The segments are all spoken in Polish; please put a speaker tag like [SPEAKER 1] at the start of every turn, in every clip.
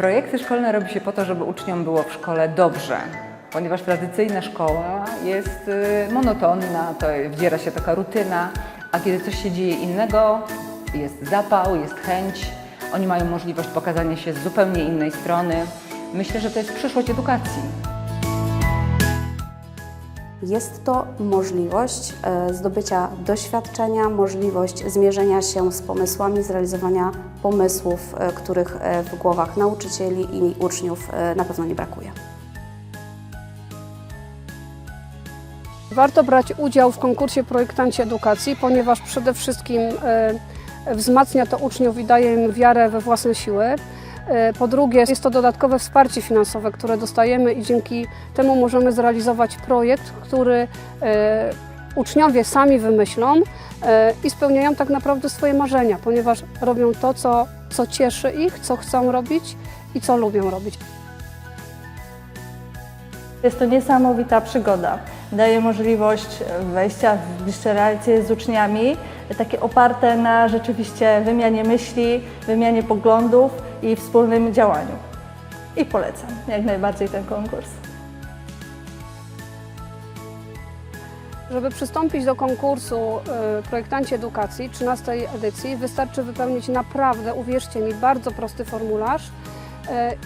[SPEAKER 1] Projekty szkolne robi się po to, żeby uczniom było w szkole dobrze, ponieważ tradycyjna szkoła jest y, monotonna, to wdziera się taka rutyna, a kiedy coś się dzieje innego, jest zapał, jest chęć, oni mają możliwość pokazania się z zupełnie innej strony. Myślę, że to jest przyszłość edukacji.
[SPEAKER 2] Jest to możliwość e, zdobycia doświadczenia, możliwość zmierzenia się z pomysłami, zrealizowania pomysłów, e, których e, w głowach nauczycieli i uczniów na pewno nie brakuje.
[SPEAKER 3] Warto brać udział w konkursie Projektanci Edukacji, ponieważ przede wszystkim wzmacnia to uczniów i daje im wiarę we własne siły. E, Po drugie, jest to dodatkowe wsparcie finansowe, które dostajemy i dzięki temu możemy zrealizować projekt, który e, uczniowie sami wymyślą e, i spełniają tak naprawdę swoje marzenia, ponieważ robią to, co, co cieszy ich, co chcą robić i co lubią robić.
[SPEAKER 4] Jest to niesamowita przygoda. Daje możliwość wejścia w bliższe relacje z uczniami, takie oparte na rzeczywiście wymianie myśli, wymianie poglądów i wspólnym działaniu. I polecam jak najbardziej ten konkurs.
[SPEAKER 3] Żeby przystąpić do konkursu y, Projektanci Edukacji 13 edycji wystarczy wypełnić naprawdę, uwierzcie mi, bardzo prosty formularz y,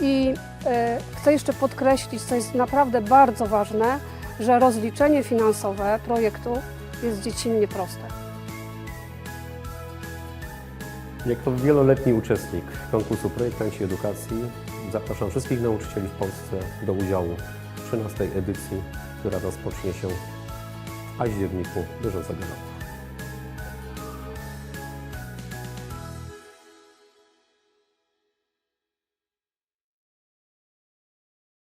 [SPEAKER 3] i y, chcę jeszcze podkreślić, co jest naprawdę bardzo ważne, że rozliczenie finansowe projektu jest dziecinnie proste.
[SPEAKER 5] Jako wieloletni uczestnik konkursu Projektanci Edukacji zapraszam wszystkich nauczycieli w Polsce do udziału w 13 edycji, która rozpocznie się w październiku bieżącego roku.